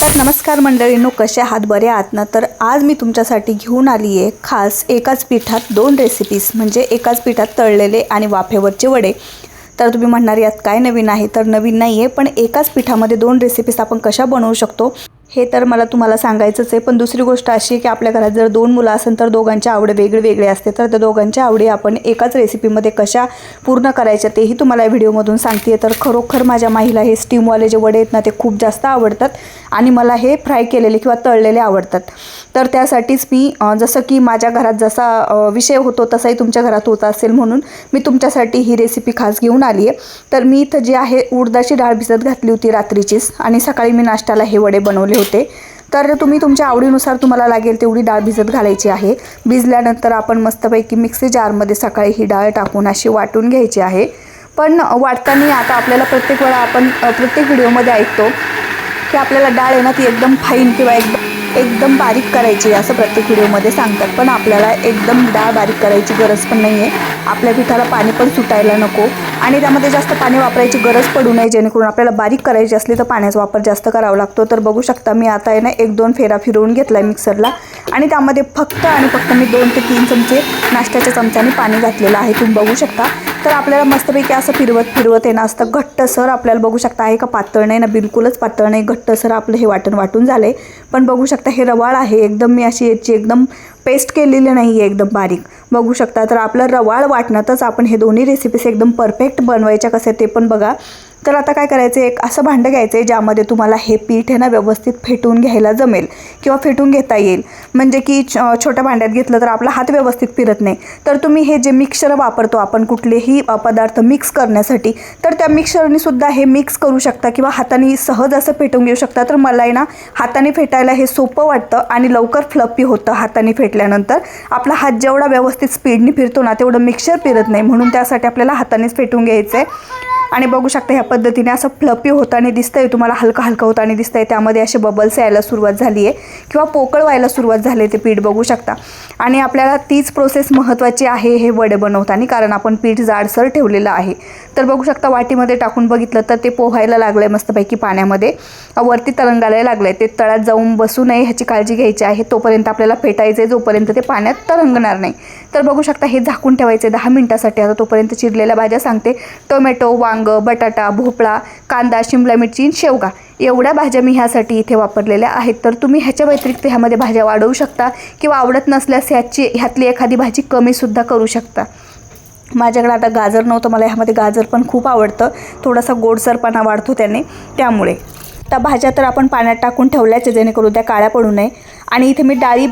तर नमस्कार मंडळींनो कशा आहात? बरे आहात ना? तर आज मी तुमच्यासाठी घेऊन आली आहे खास एकाच पिठात दोन रेसिपीज म्हणजे एकाच पिठात तळलेले आणि वाफेवरचे वडे. तर तुम्ही म्हणणार यात काय नवीन आहे? तर नवीन नाही आहे पण एकाच पिठामध्ये दोन रेसिपीज आपण कशा बनवू शकतो? हे तर मला तुम्हाला सांगायचंच आहे. पण दुसरी गोष्ट अशी आहे की आपल्या घरात जर दोन मुलं असेल तर दोघांच्या आवड वेगळे वेगळे असते. तर त्या दोघांच्या आवडी आपण एकाच रेसिपीमध्ये कशा पूर्ण करायच्या तेही तुम्हाला या व्हिडिओमधून सांगते तर खरोखर माझ्या माईला हे स्टीमवाले जे वडे आहेत ना ते खूप जास्त आवडतात आणि मला हे फ्राय केलेले किंवा तळलेले आवडतात. तर त्यासाठीच मी जसं की माझ्या घरात जसा विषय होतो तसाही तुमच्या घरात होत असेल म्हणून मी तुमच्यासाठी ही रेसिपी खास घेऊन आली आहे. तर मी इथं जी आहे उडदाची डाळ भिजत घातली होती रात्रीचीच आणि सकाळी मी नाश्त्याला हे वडे बनवले होते. तर तुम्ही तुमच्या आवडीनुसार तुम्हाला लागेल तेवढी डाळ भिजत घालायची आहे. भिजल्यानंतर आपण मस्तपैकी मिक्सी जारमध्ये सकाळी ही डाळ टाकून अशी वाटून घ्यायची आहे. पण वाटताना आता आपल्याला प्रत्येक वेळा आपण प्रत्येक व्हिडिओमध्ये ऐकतो की आपल्याला डाळ आहे ना ती एकदम फाईन किंवा एकदम एकदम बारीक करायची आहे असं प्रत्येक व्हिडिओमध्ये सांगतात. पण आपल्याला एकदम डाळ बारीक करायची गरज पण नाही आहे आपल्या पिठाला पाणी पण सुटायला नको. आणि त्यामध्ये जास्त पाणी वापरायची गरज पडू नये जेणेकरून आपल्याला बारीक करायची असली तर पाण्याचा वापर जास्त करावा लागतो. तर बघू शकता मी आता आहे ना एक दोन फेरा फिरवून घेतला आहे मिक्सरला. आणि त्यामध्ये फक्त आणि फक्त मी दोन ते तीन चमचे नाश्त्याच्या चमच्याने पाणी घातलेलं आहे. तुम्ही बघू शकता. तर आपल्याला मस्तपैकी असं फिरवत फिरवत येणं असतं असतं घट्टसर आपल्याला बघू शकता आहे का पातळ नाही ना बिलकुलच पातळ नाही घट्टसर आपलं हे वाटण वाटून झालं आहे पण बघू शकता हे रवाळ आहे एकदम मी अशी याची एकदम पेस्ट केलेली नाही आहे एकदम बारीक. बघू शकता तर आपलं रवाळ वाटण्यातच आपण हे दोन्ही रेसिपीज एकदम परफेक्ट बनवायच्या कसं ते पण बघा. तर आता काय करायचं एक असं भांडं घ्यायचं आहे ज्यामध्ये तुम्हाला हे पीठ आहे ना व्यवस्थित फेटून घ्यायला जमेल किंवा फेटून घेता येईल. म्हणजे की छ छोट्या भांड्यात घेतलं तर आपला हात व्यवस्थित फिरत नाही. तर तुम्ही हे जे मिक्सर वापरतो आपण कुठलेही पदार्थ मिक्स करण्यासाठी तर त्या मिक्सरनीसुद्धा हे मिक्स करू शकता किंवा हाताने सहज असं फेटून घेऊ शकता. तर मला आहे ना हाताने फेटायला हे सोपं वाटतं आणि लवकर फ्लपी होतं हाताने फेटल्यानंतर. आपला हात जेवढा व्यवस्थित स्पीडने फिरतो ना तेवढं मिक्सर फिरत नाही. म्हणून त्यासाठी आपल्याला हातानेच फेटून घ्यायचं आहे आणि बघू शकता ह्या पद्धतीने असं फ्लपी होताना दिसतंय तुम्हाला हलका हलका होताना दिसतंय त्यामध्ये असे बबल्स यायला सुरुवात झाली आहे किंवा पोकळ व्हायला सुरुवात झाली आहे ते पीठ बघू शकता. आणि आपल्याला तीच प्रोसेस महत्त्वाची आहे हे वडे बनवताना कारण आपण पीठ जाडसर ठेवलेलं आहे. तर बघू शकता वाटीमध्ये टाकून बघितलं तर ते पोहायला लागलं आहे मस्तपैकी पाण्यामध्ये. वरती तरंगायला लागलं आहे ते तळात जाऊन बसू नये ह्याची काळजी घ्यायची आहे. तोपर्यंत आपल्याला फेटायचं आहे जोपर्यंत ते पाण्यात तरंगणार नाही. तर बघू शकता हे झाकून ठेवायचे दहा मिनटासाठी. आता तोपर्यंत चिरलेल्या भाज्या सांगते. टोमॅटो वांग बटाटा भोपळा कांदा शिमला मिरची आणि शेवगा एवढ्या भाज्या मी ह्यासाठी इथे वापरलेल्या आहेत. तर तुम्ही ह्याच्या व्यतिरिक्त ह्यामध्ये भाज्या वाढवू शकता किंवा आवडत नसल्यास ह्याची ह्यातली एखादी भाजी कमीसुद्धा करू शकता. माझ्याकडे आता गाजर नव्हतं मला ह्यामध्ये गाजर पण खूप आवडतं. थोडासा गोडसरपणा वाढतो त्याने त्यामुळे. त्या भाज्या तर आपण पाण्यात टाकून ठेवल्याच्या जेणेकरून त्या काळ्या पडू नये. आणि इथे मी डाळी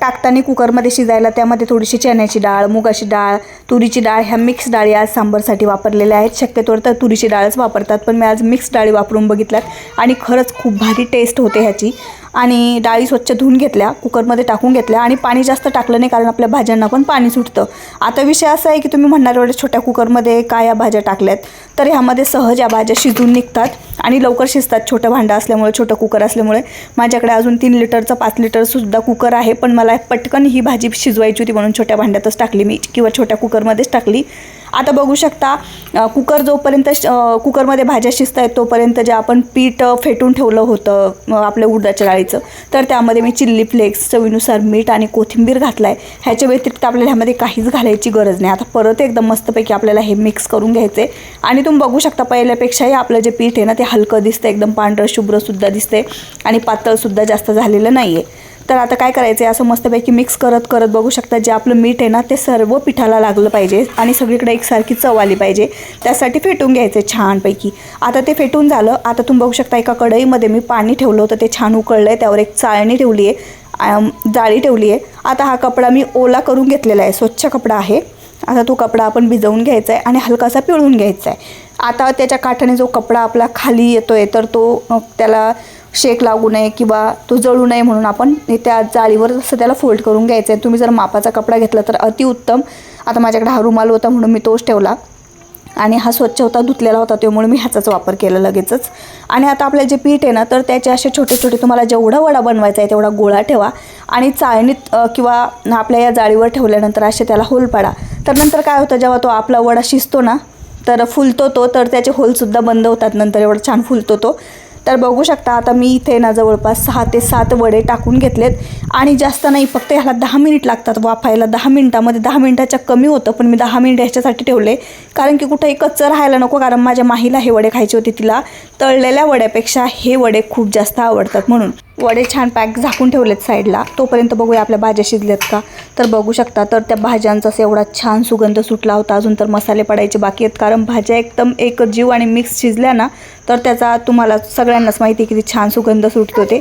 टाकताना कुकरमध्ये शिजायला त्यामध्ये थोडीशी चण्याची डाळ मुगाची डाळ तुरीची डाळ ह्या मिक्स डाळी आज सांबारसाठी वापरलेल्या आहेत. शक्यतोवर तर तुरीची डाळच वापरतात पण मी आज मिक्स डाळी वापरून बघितल्यात आणि खरंच खूप भारी टेस्ट होते ह्याची. आणि डाळी स्वच्छ धुवून घेतल्या कुकरमध्ये टाकून घेतल्या आणि पाणी जास्त टाकलं नाही कारण आपल्या भाज्यांना पण पाणी सुटतं. आता विषय असा आहे की तुम्ही म्हणणार एवढ्या छोट्या कुकरमध्ये काय या भाज्या टाकल्यात? तर ह्यामध्ये सहज या भाज्या शिजून निघतात आणि लवकर शिजतात. छोटं भांडं असल्यामुळे छोटं कुकर असल्यामुळे. माझ्याकडे अजून तीन लिटरचं पाच लिटरसुद्धा कुकर आहे पण मला पटकन ही भाजी शिजवायची होती म्हणून छोट्या भांड्यातच टाकली मी किंवा छोट्या कुकरमध्येच टाकली. आता बघू शकता कुकर जोपर्यंत श- कुकरमध्ये भाज्या शिजत आहेत तोपर्यंत जे आपण पीठ फेटून ठेवलं होतं आपल्या उडदाच्या डाळीचं तर त्यामध्ये मी चिल्ली फ्लेक्स चवीनुसार मीठ आणि कोथिंबीर घातला आहे ह्याच्या व्यतिरिक्त आपल्याला ह्यामध्ये काहीच घालायची गरज नाही. आता परत एकदम मस्तपैकी आपल्याला हे मिक्स करून घ्यायचं आहे आणि तुम्ही बघू शकता पहिल्यापेक्षाही आपलं जे पीठ आहे ना ते हलकं दिसतं एकदम पांढरं शुभ्रसुद्धा दिसते आणि पातळसुद्धा जास्त झालेलं नाही आहे तर आता काय करायचं आहे असं मस्तपैकी मिक्स करत करत बघू शकता जे आपलं मीठ आहे ना ते सर्व पिठाला लागलं पाहिजे आणि सगळीकडे एकसारखी चव आली पाहिजे. त्यासाठी फेटून घ्यायचं आहे छानपैकी. आता ते फेटून झालं. आता तुम्ही बघू शकता एका कढईमध्ये मी पाणी ठेवलं होतं. ते छान उकळलं आहे त्यावर एक चाळणी ठेवली आहे जाळी ठेवली आहे आता हा कपडा मी ओला करून घेतलेला आहे. स्वच्छ कपडा आहे. आता तो कपडा आपण भिजवून घ्यायचा आहे आणि हलकासा पिळून घ्यायचा आहे आता त्याच्या काठाने जो कपडा आपला खाली येतो आहे तर तो त्याला शेक लागू नये किंवा तो जळू नये म्हणून आपण त्या जाळीवर असं त्याला फोल्ड करून घ्यायचं आहे तुम्ही जर मापाचा कपडा घेतला तर अतिउत्तम आता माझ्याकडे हा रुमाल होता म्हणून मी तोच ठेवला. आणि हा स्वच्छ होता धुतलेला होता त्यामुळे मी ह्याचाच वापर केला लगेचच. आणि आता आपलं जे पीठ आहे ना तर त्याचे असे छोटे छोटे तुम्हाला जेवढा वडा बनवायचा आहे तेवढा गोळा ठेवा. आणि चाळणीत किंवा आपल्या या जाळीवर ठेवल्यानंतर असे त्याला होल पाडा. तर नंतर काय होतं जेव्हा तो आपला वडा शिजतो ना तर फुलतो तो तर त्याचे होलसुद्धा बंद होतात. नंतर एवढा छान फुलतो तो. तर बघू शकता आता मी इथे ना जवळपास सहा ते सात वडे टाकून घेतलेत. आणि जास्त नाही फक्त ह्याला दहा मिनिट लागतात वाफायला. दहा मिनिटामध्ये दहा मिनिटाच्या कमी होतं पण मी दहा मिनिट ह्याच्यासाठी ठेवले. कारण की कुठंही कच्चं राहायला नको कारण माझ्या माहीला हे वडे खायचे होते तिला. तळलेल्या वड्यापेक्षा हे वडे खूप जास्त आवडतात म्हणून. वडे छान पॅक झाकून ठेवलेत साईडला. तोपर्यंत बघूया आपल्या भाज्या शिजल्यात का? तर बघू शकता तर त्या भाज्यांचा असं एवढा छान सुगंध सुटला होता. अजून तर मसाले पडायचे बाकी आहेत. कारण भाज्या एकदम एक जीव आणि मिक्स शिजल्या ना तर त्याचा तुम्हाला सगळ्यांनाच माहिती आहे किती छान सुगंध सुटतो ते.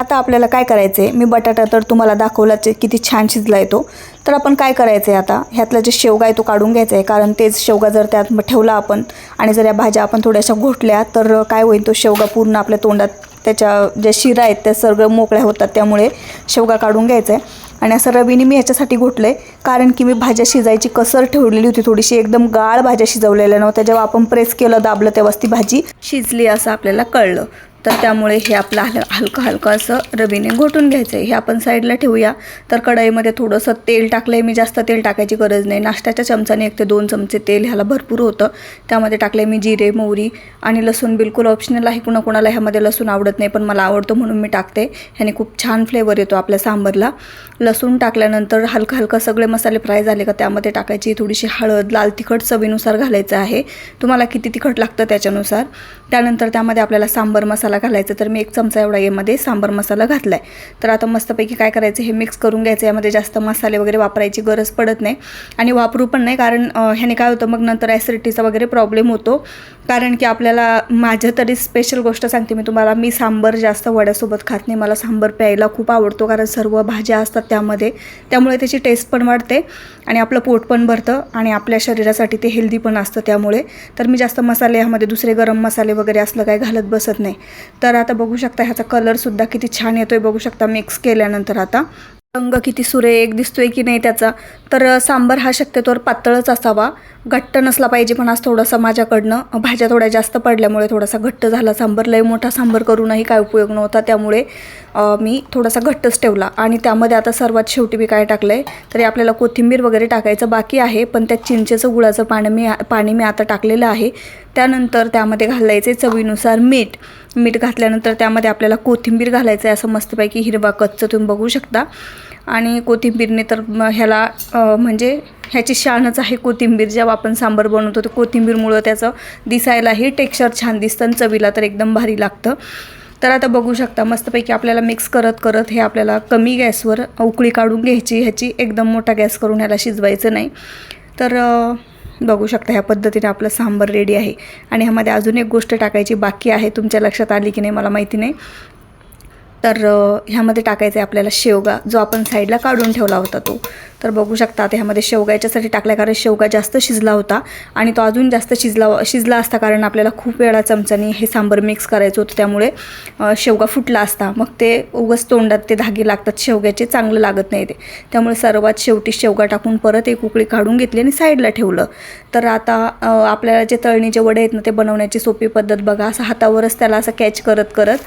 आता आपल्याला काय करायचं आहे मी बटाटा तर तुम्हाला दाखवलाच किती छान शिजला येतो तर आपण काय करायचं आहे आता? ह्यातला जे शेवगा आहे तो काढून घ्यायचा आहे कारण तेच शेवगा जर त्यात ठेवला आपण आणि जर या भाज्या आपण थोड्याशा घोटल्या तर काय होईल? तो शेवगा पूर्ण आपल्या तोंडात त्याच्या ज्या शिरा आहेत त्या सगळं मोकळ्या होतात त्यामुळे शेवगा काढून घ्यायचा आहे आणि असं रवीने मी याच्यासाठी घोटलं आहे कारण की मी भाज्या शिजायची कसर ठेवलेली होती थोडीशी एकदम गाळ भाज्या शिजवलेल्या नव्हत्या. जेव्हा आपण प्रेस केलं दाबलं तेव्हाच ती भाजी शिजली असं आपल्याला कळलं. तर त्यामुळे हे आपलं हल हलकं हलकं असं रवीने घोटून घ्यायचं आहे हे आपण साईडला ठेवूया. तर कढईमध्ये थोडंसं तेल टाकलं आहे मी जास्त तेल टाकायची गरज नाही. नाश्त्याच्या चमचाने एक ते दोन चमचे तेल ह्याला भरपूर होतं. त्यामध्ये टाकले मी जिरे मोहरी आणि लसूण बिलकुल ऑप्शनल आहे. कुणाकुणाला ह्यामध्ये लसूण आवडत नाही पण मला आवडतो म्हणून मी टाकते. ह्याने खूप छान फ्लेवर येतो आपल्या सांबरला. लसूण टाकल्यानंतर हलकं हलकं सगळे मसाले फ्राय झाले का त्यामध्ये टाकायची थोडीशी हळद लाल तिखट चवीनुसार घालायचं आहे. तुम्हाला किती तिखट लागतं त्याच्यानुसार. त्यानंतर त्यामध्ये आपल्याला सांबर मसाला घालायचा तर मी एक चमचा एवढा यामध्ये सांबर मसाला घातला आहे तर आता मस्तपैकी काय करायचं हे मिक्स करून घ्यायचं. यामध्ये जास्त मसाले वगैरे वापरायची गरज पडत नाही. आणि वापरू पण नाही कारण ह्याने काय होतं मग नंतर ॲसिडिटीचा वगैरे प्रॉब्लेम होतो. कारण की आपल्याला माझं तरी स्पेशल गोष्ट सांगते मी तुम्हाला. मी सांबर जास्त वड्यासोबत खात नाही. मला सांबर प्यायला खूप आवडतो कारण सर्व भाज्या असतात त्यामध्ये. त्यामुळे त्याची टेस्ट पण वाढते आणि आपलं पोट पण भरतं आणि आपल्या शरीरासाठी ते हेल्दी पण असतं त्यामुळे. तर मी जास्त मसाले ह्यामध्ये दुसरे गरम मसाले वगैरे असलं काय घालत बसत नाही. तर आता बघू शकता ह्याचा कलरसुद्धा किती छान येतोय. बघू शकता मिक्स केल्यानंतर आता. रंग किती सुरेख दिसतोय की नाही त्याचा. तर सांबार सांबर हा शक्यतोवर पातळच असावा. घट्ट नसला पाहिजे पण आज थोडासा माझ्याकडनं. भाज्या थोड्या जास्त पडल्यामुळे थोडासा घट्ट झाला सांबर. लय मोठा सांबर करूनही काय उपयोग नव्हता त्यामुळे मी थोडासा घट्टच ठेवला. आणि त्यामध्ये आता सर्वात शेवटी मी काय टाकलं आहे तरी आपल्याला कोथिंबीर वगैरे टाकायचं बाकी आहे पण त्या चिंचेचं गुळाचं पाणी मी पाणी मी आता टाकलेलं आहे. त्यानंतर त्यामध्ये घालायचे चवीनुसार मीठ. मीठ घातल्यानंतर त्यामध्ये आपल्याला कोथिंबीर घालायचं आहे असं मस्तपैकी हिरवा कच्चं तुम्ही बघू शकता. आणि कोथिंबीरने तर ह्याला म्हणजे ह्याची शानच आहे कोथिंबीर. जेव्हा आपण सांबर बनवतो तर कोथिंबीरमुळं त्याचं दिसायलाही टेक्स्चर छान दिसतं आणि चवीला तर एकदम भारी लागतं. तर आता बघू शकता मस्तपैकी आपल्याला मिक्स करत करत हे आपल्याला कमी गॅसवर उकळी काढून घ्यायची. ह्याची एकदम मोठा गॅस करून ह्याला शिजवायचं नाही. तर बघू शकता ह्या पद्धतीने आपलं सांबर रेडी आहे. आणि ह्यामध्ये अजून एक गोष्ट टाकायची बाकी आहे तुमच्या लक्षात आली की नाही मला माहिती नाही. तर ह्यामध्ये टाकायचं आहे आपल्याला शेवगा जो आपण साईडला काढून ठेवला होता तो. तर बघू शकता आता ह्यामध्ये शेवगा याच्यासाठी कारण शेवगा जास्त शिजला होता आणि तो अजून जास्त शिजला शिजला असता कारण आपल्याला खूप वेळा चमचानी हे सांबर मिक्स करायचं होतं त्यामुळे शेवगा फुटला असता. मग ते उगस तोंडात ते धागे लागतात शेवग्याचे चांगलं लागत नाही ते. त्यामुळे सर्वात शेवटी शेवगा टाकून परत एक उकळी काढून घेतली आणि साईडला ठेवलं. तर आता आपल्याला जे तळणीचे वडे आहेत ना ते बनवण्याची सोपी पद्धत बघा. असं हातावरच त्याला असं कॅच करत करत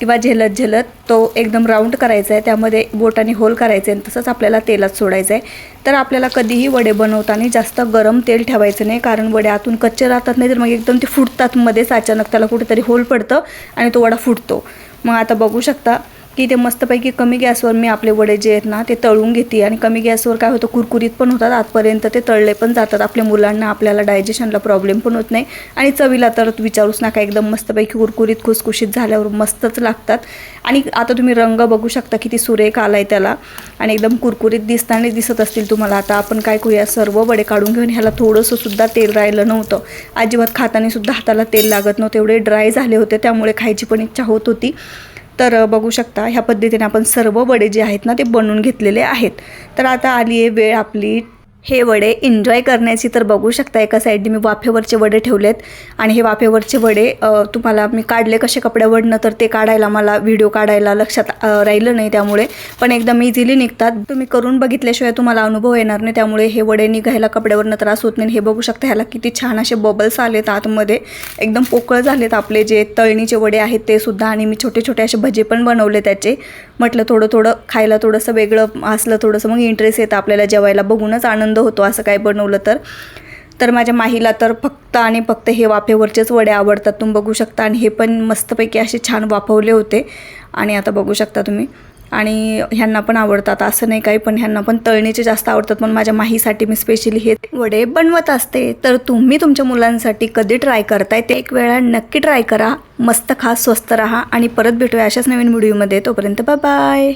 किंवा झेलत झेलत तो एकदम राऊंड करायचा आहे. त्यामध्ये बोटाने होल करायचे आणि तसंच आपल्याला तेलात सोडायचं आहे. तर आपल्याला कधीही वडे बनवताना जास्त गरम तेल ठेवायचं नाही कारण वडे आतून कच्चे राहतात नाही तर मग एकदम ते फुटतात मध्येच अचानक त्याला कुठेतरी होल पडतं आणि तो वडा फुटतो. मग आता बघू शकता की ते मस्तपैकी कमी गॅसवर मी आपले वडे जे आहेत ना ते तळून घेते. आणि कमी गॅसवर काय होतं कुरकुरीत पण होतात. आतपर्यंत ते तळले पण जातात. आपल्या मुलांना आपल्याला डायजेशनला प्रॉब्लेम पण होत नाही. आणि चवीला तर विचारूच नका. एकदम मस्तपैकी कुरकुरीत खुसखुशीत झाल्यावर मस्तच लागतात. आणि आता तुम्ही रंग बघू शकता किती सुरेख आला आहे त्याला. आणि एकदम कुरकुरीत दिसताना दिसत असतील तुम्हाला. आता आपण काय करूया सर्व वडे काढून घेऊन ह्याला थोडंसं सुद्धा तेल राहिलं नव्हतं. अजिबात खाताना सुद्धा हाताला तेल लागत नव्हतं. एवढे ड्राय झाले होते. त्यामुळे खायची पण इच्छा होत होती. तर बघू शकता ह्या पद्धतीने आपण सर्व वडे जे आहेत ना ते बनवून घेतलेले आहेत. तर आता आली आहे वेळ आपली हे वडे एन्जॉय करण्याची तर बघू शकता एका साईडने मी वाफेवरचे वडे ठेवलेत. आणि हे वाफेवरचे वडे तुम्हाला मी काढले कसे कपड्यावरनं तर ते काढायला मला व्हिडिओ काढायला लक्षात राहिलं नाही त्यामुळे. पण एकदम इझिली निघतात. तुम्ही करून बघितल्याशिवाय तुम्हाला अनुभव येणार नाही. त्यामुळे हे वडे निघायला कपड्यावरनं त्रास होत नाही. हे बघू शकता ह्याला किती छान असे बबल्स आलेत आतमध्ये. एकदम पोकळ झालेत आपले जे तळणीचे वडे आहेत ते सुद्धा. आणि मी छोटे छोटे असे भजे पण बनवले त्याचे. म्हटलं थोडं थोडं खायला थोडंसं वेगळं असलं थोडंसं. मग इंटरेस्ट येतं आपल्याला जेवायला. बघूनच आनंद आनंद होतो असं काय बनवलं तर. तर माझ्या माहीला तर फक्त आणि फक्त हे वाफेवरचेच वडे आवडतात तुम्ही बघू शकता. आणि हे पण मस्तपैकी असे छान वाफवले होते. आणि आता बघू शकता तुम्ही. आणि ह्यांना पण आवडतात असं नाही काही पण ह्यांना पण तळणीचे जास्त आवडतात. पण माझ्या माहीसाठी मी स्पेशली हे वडे बनवत असते. तर तुम्ही तुमच्या मुलांसाठी कधी ट्राय करताय ते एक वेळा नक्की ट्राय करा. मस्त खा स्वस्त राहा. आणि परत भेटूया अशाच नवीन व्हिडिओमध्ये तोपर्यंत बाय